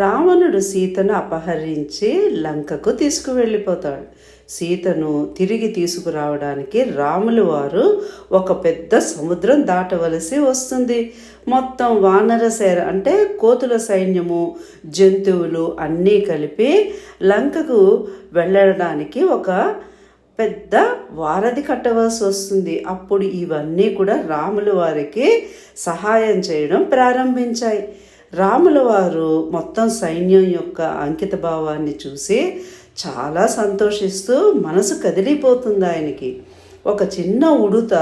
రావణుడు సీతను అపహరించి లంకకు తీసుకువెళ్ళిపోతాడు. సీతను తిరిగి తీసుకురావడానికి రాములు వారు ఒక పెద్ద సముద్రం దాటవలసి వస్తుంది. మొత్తం వానర సేర అంటే కోతుల సైన్యము జంతువులు అన్నీ కలిపి లంకకు వెళ్ళడానికి ఒక పెద్ద వారధి కట్టవలసి వస్తుంది. అప్పుడు ఇవన్నీ కూడా రాముల వారికి సహాయం చేయడం ప్రారంభించాయి. రాముల వారు మొత్తం సైన్యం యొక్క అంకిత భావాన్ని చూసి చాలా సంతోషిస్తూ మనసు కదిలిపోతుంది ఆయనకి. ఒక చిన్న ఉడుత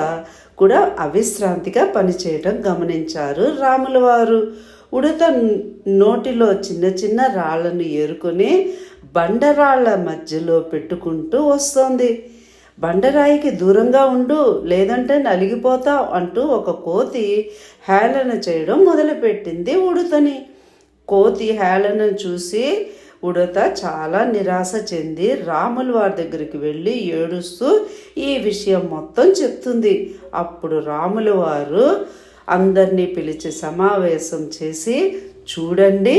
కూడా అవిశ్రాంతిగా పనిచేయడం గమనించారు రాముల వారు ఉడత నోటిలో చిన్న చిన్న రాళ్ళను ఏరుకొని బండరాళ్ళ మధ్యలో పెట్టుకుంటూ వస్తోంది. బండరాయికి దూరంగా ఉండు లేదంటే నలిగిపోతావు అంటూ ఒక కోతి హేళన చేయడం మొదలుపెట్టింది ఉడతని. కోతి హేళన చూసి ఉడత చాలా నిరాశ చెంది రాములు వారి దగ్గరికి వెళ్ళి ఏడుస్తూ ఈ విషయం మొత్తం చెప్తుంది. అప్పుడు రాముల వారు అందరినీ పిలిచి సమావేశం చేసి చూడండి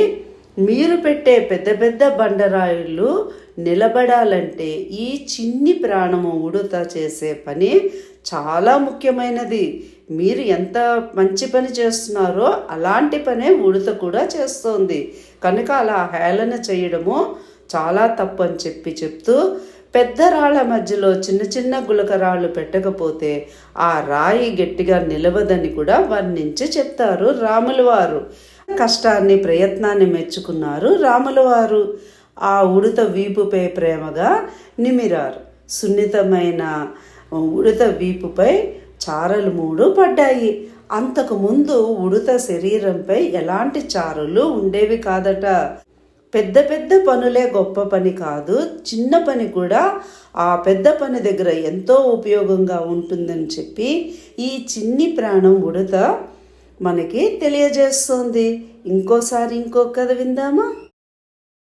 మీరు పెట్టే పెద్ద పెద్ద బండరాయిలు నిలబడాలంటే ఈ చిన్ని ప్రాణము ఉడత చేసే పని చాలా ముఖ్యమైనది. మీరు ఎంత మంచి పని చేస్తున్నారో అలాంటి పనే ఉడత కూడా చేస్తోంది. కనుక అలా హేళన చేయడము చాలా తప్పు అని చెప్పి చెప్తూ పెద్ద రాళ్ళ మధ్యలో చిన్న చిన్న గులకరాళ్ళు పెట్టకపోతే ఆ రాయి గట్టిగా నిలవదని కూడా వర్ణించి చెప్తారు రాములవారు. వారు కష్టాన్ని ప్రయత్నాన్ని మెచ్చుకున్నారు. రాముల వారు ఆ ఉడత వీపుపై ప్రేమగా నిమిరారు. సున్నితమైన ఉడత వీపుపై చారలు మూడు పడ్డాయి. అంతకుముందు ఉడత శరీరంపై ఎలాంటి చారలు ఉండేవి కాదట. పెద్ద పెద్ద పనులే గొప్ప పని కాదు. చిన్న పని కూడా ఆ పెద్ద పని దగ్గర ఎంతో ఉపయోగంగా ఉంటుందని చెప్పి ఈ చిన్ని ప్రాణం ఉడత మనకి తెలియజేస్తుంది. ఇంకోసారి ఇంకో కథ విందామా?